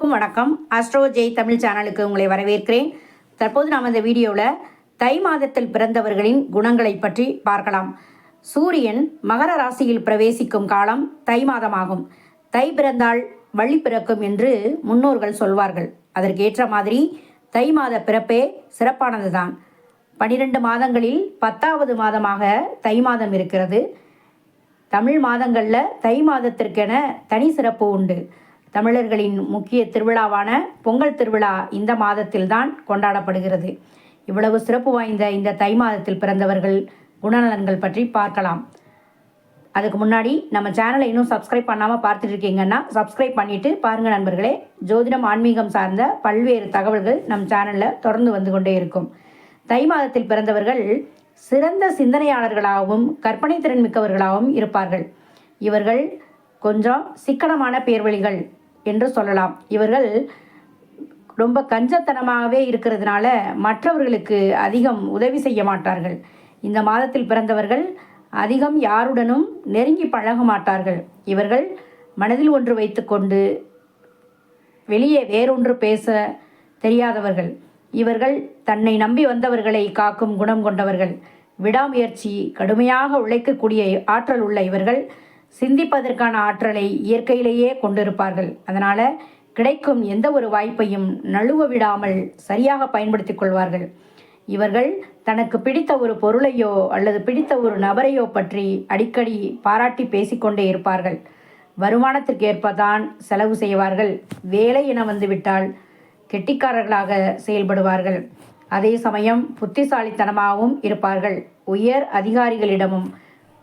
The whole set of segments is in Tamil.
அனைவருக்கும் வணக்கம். அஸ்ட்ரோ ஜெய் தமிழ் சேனலுக்கு உங்களை வரவேற்கிறேன். தற்போது நாம் இந்த வீடியோவில் தை மாதத்தில் பிறந்தவர்களின் குணங்களை பற்றி பார்க்கலாம். சூரியன் மகர ராசியில் பிரவேசிக்கும் காலம் தை மாதமாகும். தை பிறந்தால் வள்ளி பிறக்கும் என்று முன்னோர்கள் சொல்வார்கள். அதற்கேற்ற மாதிரி தை மாத பிறப்பே சிறப்பானதுதான். பனிரெண்டு மாதங்களில் பத்தாவது மாதமாக தை மாதம் இருக்கிறது. தமிழ் மாதங்களில் தை மாதத்திற்கென தனி சிறப்பு உண்டு. தமிழர்களின் முக்கிய திருவிழாவான பொங்கல் திருவிழா இந்த மாதத்தில்தான் கொண்டாடப்படுகிறது. இவ்வளவு சிறப்பு வாய்ந்த இந்த தை மாதத்தில் பிறந்தவர்கள் குணநலன்கள் பற்றி பார்க்கலாம். அதுக்கு முன்னாடி நம்ம சேனலை இன்னும் சப்ஸ்கிரைப் பண்ணாமல் பார்த்துட்டு இருக்கீங்கன்னா சப்ஸ்கிரைப் பண்ணிவிட்டு பாருங்கள் நண்பர்களே. ஜோதிடம் ஆன்மீகம் சார்ந்த பல்வேறு தகவல்கள் நம் சேனலில் தொடர்ந்து வந்து கொண்டே இருக்கும். தை மாதத்தில் பிறந்தவர்கள் சிறந்த சிந்தனையாளர்களாகவும் கற்பனை திறன் மிக்கவர்களாகவும் இருப்பார்கள். இவர்கள் கொஞ்சம் சிக்கனமான பேர்வழிகள் என்று சொல்லலாம். இவர்கள் ரொம்ப கஞ்சத்தனமாகவே இருக்கிறதுனால மற்றவர்களுக்கு அதிகம் உதவி செய்ய மாட்டார்கள். இந்த மாதத்தில் பிறந்தவர்கள் அதிகம் யாருடனும் நெருங்கி பழக மாட்டார்கள். இவர்கள் மனதில் ஒன்று வைத்துக்கொண்டு வெளியே வேறொன்று பேச தெரியாதவர்கள். இவர்கள் தன்னை நம்பி வந்தவர்களை காக்கும் குணம் கொண்டவர்கள். விடாமுயற்சி கடுமையாக உழைக்கக்கூடிய ஆற்றல் உள்ள இவர்கள் சிந்திப்பதற்கான ஆற்றலை இயற்கையிலேயே கொண்டிருப்பார்கள். அதனால் கிடைக்கும் எந்த ஒரு வாய்ப்பையும் நழுவ விடாமல் சரியாக பயன்படுத்தி கொள்வார்கள். இவர்கள் தனக்கு பிடித்த ஒரு பொருளையோ அல்லது பிடித்த ஒரு நபரையோ பற்றி அடிக்கடி பாராட்டி பேசிக்கொண்டே இருப்பார்கள். வருமானத்திற்கு ஏற்பதான் செலவு செய்வார்கள். வேலை என வந்துவிட்டால் கெட்டிக்காரர்களாக செயல்படுவார்கள். அதே சமயம் புத்திசாலித்தனமாகவும் இருப்பார்கள். உயர் அதிகாரிகளிடமும்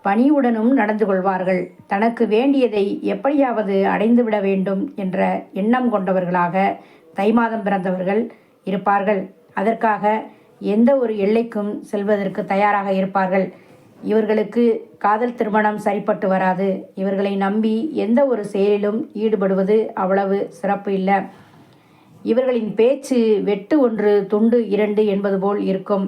பணியுடனும் நடந்து கொள்வார்கள். தனக்கு வேண்டியதை எப்படியாவது அடைந்துவிட வேண்டும் என்ற எண்ணம் கொண்டவர்களாக தை மாதம் பிறந்தவர்கள் இருப்பார்கள். அதற்காக எந்த ஒரு எல்லைக்கும் செல்வதற்கு தயாராக இருப்பார்கள். இவர்களுக்கு காதல் திருமணம் சரிப்பட்டு வராது. இவர்களை நம்பி எந்த ஒரு செயலிலும் ஈடுபடுவது அவ்வளவு சிறப்பு இல்லை. இவர்களின் பேச்சு வெட்டு ஒன்று துண்டு இரண்டு என்பது போல் இருக்கும்.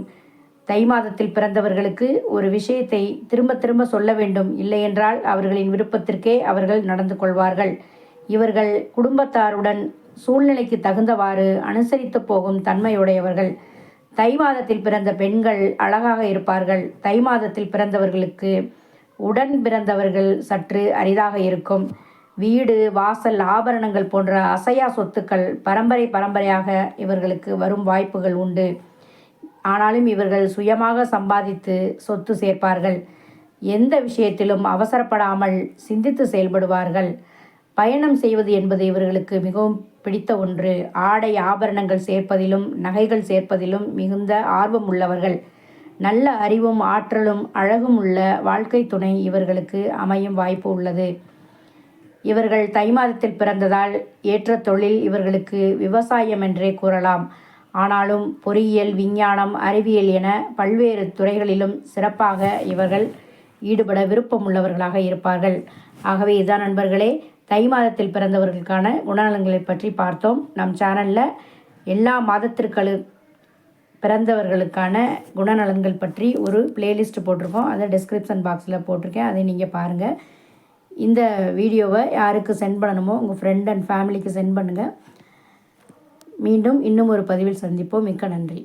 தை மாதத்தில் பிறந்தவர்களுக்கு ஒரு விஷயத்தை திரும்ப திரும்ப சொல்ல வேண்டும். இல்லையென்றால் அவர்களின் விருப்பத்திற்கே அவர்கள் நடந்து கொள்வார்கள். இவர்கள் குடும்பத்தாருடன் சூழ்நிலைக்கு தகுந்தவாறு அனுசரித்து போகும் தன்மையுடையவர்கள். தை மாதத்தில் பிறந்த பெண்கள் அழகாக இருப்பார்கள். தை மாதத்தில் பிறந்தவர்களுக்கு உடன் பிறந்தவர்கள் சற்று அரிதாக இருக்கும். வீடு வாசல் ஆபரணங்கள் போன்ற அசையா சொத்துக்கள் பரம்பரை பரம்பரையாக இவர்களுக்கு வரும் வாய்ப்புகள் உண்டு. ஆனாலும் இவர்கள் சுயமாக சம்பாதித்து சொத்து சேர்ப்பார்கள். எந்த விஷயத்திலும் அவசரப்படாமல் சிந்தித்து செயல்படுவார்கள். பயணம் செய்வது என்பது இவர்களுக்கு மிகவும் பிடித்த ஒன்று. ஆடை ஆபரணங்கள் சேர்ப்பதிலும் நகைகள் சேர்ப்பதிலும் மிகுந்த ஆர்வம் உள்ளவர்கள். நல்ல அறிவும் ஆற்றலும் அழகும் உள்ள வாழ்க்கை துணை இவர்களுக்கு அமையும் வாய்ப்பு உள்ளது. இவர்கள் தை மாதத்தில் பிறந்ததால் ஏற்ற தொழில் இவர்களுக்கு விவசாயம் என்றே கூறலாம். ஆனாலும் பொறியியல் விஞ்ஞானம் அறிவியல் என பல்வேறு துறைகளிலும் சிறப்பாக இவர்கள் ஈடுபட விருப்பம் உள்ளவர்களாக இருப்பார்கள். ஆகவே இதுதான் நண்பர்களே தை மாதத்தில் பிறந்தவர்களுக்கான குணநலங்களை பற்றி பார்த்தோம். நம் சேனலில் எல்லா மாதத்திற்களு பிறந்தவர்களுக்கான குணநலன்கள் பற்றி ஒரு பிளேலிஸ்ட் போட்டிருக்கோம். அதை டிஸ்கிரிப்ஷன் பாக்ஸில் போட்டிருக்கேன். அதை நீங்கள் பாருங்கள் இந்த வீடியோவை யாருக்கு சென்ட் பண்ணணுமோ உங்கள் ஃப்ரெண்ட் அண்ட் ஃபேமிலிக்கு சென்ட் பண்ணுங்கள் மீண்டும் இன்னும் ஒரு பதிவில் சந்திப்போம். மிக்க நன்றி.